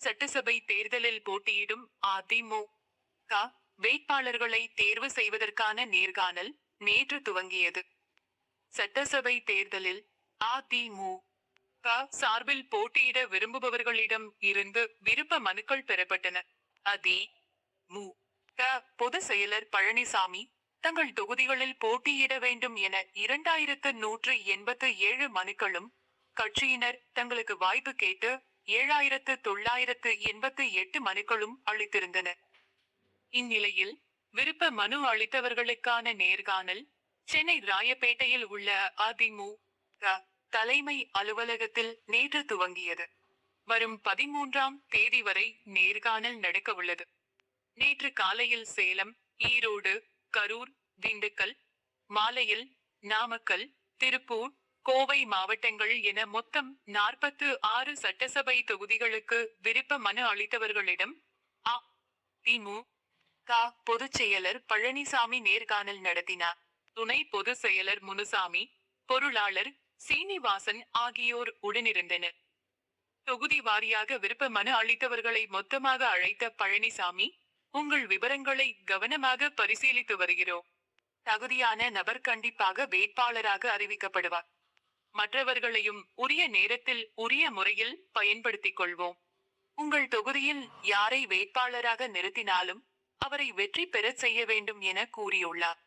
சட்டசபை தேர்தலில் போட்டியிடும் அதிமுக வேட்பாளர்களை தேர்வு செய்வதற்கான நேர்காணல் நேற்று துவங்கியது. சட்டசபை தேர்தலில் அதிமுக சார்பில் போட்டியிட விரும்புபவர்களிடம் இருந்து விருப்ப மனுக்கள் பெறப்பட்டன. அதி மு க செயலர் பழனிசாமி தங்கள் தொகுதிகளில் போட்டியிட வேண்டும் என இரண்டாயிரத்து நூற்று எண்பத்து ஏழு மனுக்களும் கட்சியினர் தங்களுக்கு வாய்ப்பு கேட்டு ஏழாயிரத்து தொள்ளாயிரத்து எண்பத்து எட்டு மனுக்களும் அளித்திருந்தன. இந்நிலையில் விருப்ப மனு அளித்தவர்களுக்கான நேர்காணல் சென்னை ராயப்பேட்டையில் உள்ள அதிமு தலைமை அலுவலகத்தில் நேற்று துவங்கியது. வரும் பதிமூன்றாம் தேதி வரை நேர்காணல் நடக்க உள்ளது நேற்று காலையில் சேலம் ஈரோடு கரூர் திண்டுக்கல் மாலையில் நாமக்கல் திருப்பூர் கோவை மாவட்டங்கள் என மொத்தம் நாற்பத்து ஆறு சட்டசபை தொகுதிகளுக்கு விருப்ப மனு அளித்தவர்களிடம் அ திமு க பொதுச் செயலர் பழனிசாமி நேர்காணல் நடத்தினார். துணை பொதுச் செயலர் முனுசாமி பொருளாளர் சீனிவாசன் ஆகியோர் உடனிருந்தனர். தொகுதி வாரியாக விருப்ப மனு அளித்தவர்களை மொத்தமாக அழைத்த பழனிசாமி உங்கள் விவரங்களை கவனமாக பரிசீலித்து வருகிறோம். தகுதியான நபர் கண்டிப்பாக வேட்பாளராக அறிவிக்கப்படுவார். மற்றவர்களையும் உரிய நேரத்தில் உரிய முறையில் பயன்படுத்திக் கொள்வோம். உங்கள் தொகுதியில் யாரை வேட்பாளராக நிறுத்தினாலும் அவரை வெற்றி பெறச் செய்ய வேண்டும் என கூறியுள்ளார்.